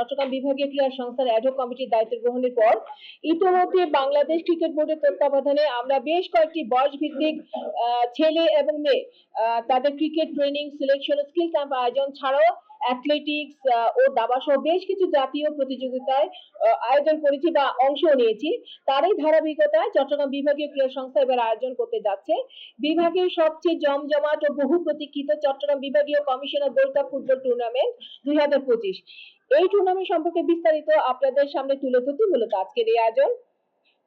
চট্টগ্রাম বিভাগীয় ক্রীড়া সংস্থার অ্যাডহক কমিটির দায়িত্ব গ্রহণের পর ইতিমধ্যে বাংলাদেশ ক্রিকেট বোর্ডের তত্ত্বাবধানে আমরা বেশ কয়েকটি বয়স ভিত্তিক ছেলে এবং মেয়ে তাদের cricket training selection skill camp আয়োজন ছাড়াও অ্যাথলেটিক্স ও দাবা সহ বেশ কিছু জাতীয় প্রতিযোগিতায় আয়োজন করেছি বা অংশ নিয়েছি। তারই ধারাবাহিকতায় চট্টগ্রাম বিভাগীয় ক্রীড়া সংস্থা এবার আয়োজন করতে যাচ্ছে। বিভাগের সবচেয়ে জমজমাট ও বহু প্রতীক্ষিত চট্টগ্রাম বিভাগীয় commissioner gold cup football tournament দুই হাজার পঁচিশ। এই টুর্নামেন্ট সম্পর্কে বিস্তারিত আপনাদের সামনে তুলে ধরতে মূলত আজকের এই আয়োজন।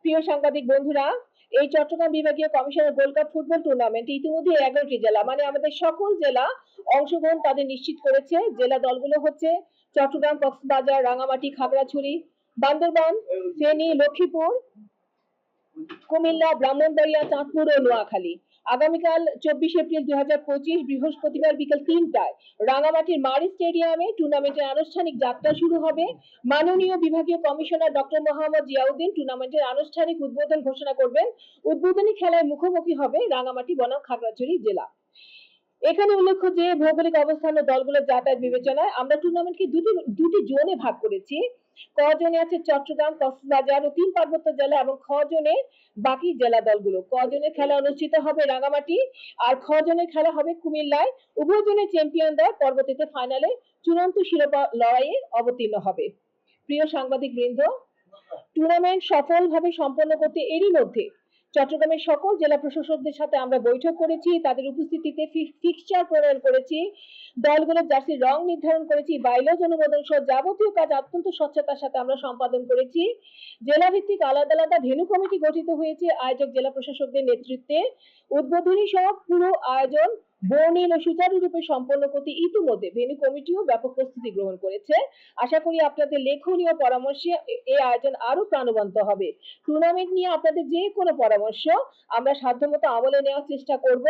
প্রিয় সাংবাদিক বন্ধুরা, এই চট্টগ্রাম বিভাগীয় commissioner gold cup football tournament ইতিমধ্যে এগারোটি জেলা মানে আমাদের সকল জেলা অংশগ্রহণ তাদের নিশ্চিত করেছে। জেলা দলগুলো হচ্ছে চট্টগ্রাম, কক্সবাজার, রাঙামাটি, খাগড়াছড়ি, বান্দরবান, ফেনী, লক্ষ্মীপুর, কুমিল্লা, ব্রাহ্মণবাড়িয়া, চাঁদপুর ও নোয়াখালী। আগামীকাল চব্বিশ এপ্রিল দু হাজার পঁচিশ বৃহস্পতিবার বিকেল তিনটায় রাঙামাটির মারি স্টেডিয়ামে টুর্নামেন্টের আনুষ্ঠানিক যাত্রা শুরু হবে। মাননীয় বিভাগীয় কমিশনার ডক্টর মোহাম্মদ জিয়াউদ্দিন টুর্নামেন্টের আনুষ্ঠানিক উদ্বোধন ঘোষণা করবেন। উদ্বোধনী খেলায় মুখোমুখি হবে রাঙামাটি বনাম খাগড়াছড়ি জেলা। এখানে উল্লেখ্য যে ভৌগোলিক অবস্থান ও দলগুলোর যাতায়াত বিবেচনায় আমরা টুর্নামেন্টকে দুটি দুটি জোনে ভাগ করেছি। ক জোনে আছে চট্টগ্রাম, কক্সবাজার ও তিন পার্বত্য জেলা এবং খ জোনে বাকি জেলা দলগুলো। ক জনের খেলা অনুষ্ঠিত হবে রাঙামাটি আর খ জনের খেলা হবে কুমিল্লায়। উভয় জনের চ্যাম্পিয়নরা পরবর্তীতে ফাইনালে চূড়ান্ত শিরোপা লড়াইয়ে অবতীর্ণ হবে। প্রিয় সাংবাদিক বৃন্দ টুর্নামেন্ট সফলভাবে সম্পন্ন করতে এরই মধ্যে চট্টগ্রামের সকল জেলা প্রশাসকদের সাথে আমরা বৈঠক করেছি, তাদের উপস্থিতিতে ফিক্সচার প্রণয়ন করেছি, দলগুলোর জার্সির রং নির্ধারণ করেছি বাইলজ অনুমোদন সহ যাবতীয় কাজ অত্যন্ত স্বচ্ছতার সাথে আমরা সম্পাদন করেছি। জেলা ভিত্তিক আলাদা আলাদা ভেনু কমিটি গঠিত হয়েছে, আয়োজক জেলা প্রশাসকদের নেতৃত্বে। উদ্বোধনী সহ পুরো আয়োজন ও সুচারুরূপে সম্পন্ন করতে ইতিমধ্যে ভেনু কমিটিও ব্যাপক প্রস্তুতি গ্রহণ করেছে। আশা করি আপনাদের লেখনীয় পরামর্শে এই আয়োজন প্রাণবন্ত হবে। টুর্নামেন্ট নিয়ে আপনাদের যে কোনো পরামর্শ আমরা সাধ্যমতো আমলে নেওয়ার চেষ্টা করব।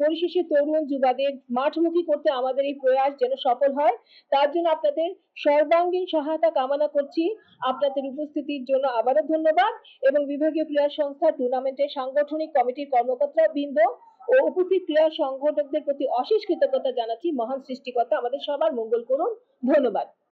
পরিশেষে তরুণ যুবাদের মাঠমুখী করতে আমাদের এই প্রয়াস যেন সফল হয়, তার জন্য আপনাদের সর্বাঙ্গীন সহায়তা কামনা করছি। আপনাদের উপস্থিতির জন্য আবারও ধন্যবাদ এবং বিভাগীয় ক্রীড়া সংস্থা টুর্নামেন্টের সাংগঠনিক কমিটির কর্মকর্তা বৃন্দ ও ক্রীড়া সংগঠকদের প্রতি অশেষ কৃতজ্ঞতা জানাচ্ছি। মহান সৃষ্টিকর্তা আমাদের সবার মঙ্গল করুন। ধন্যবাদ।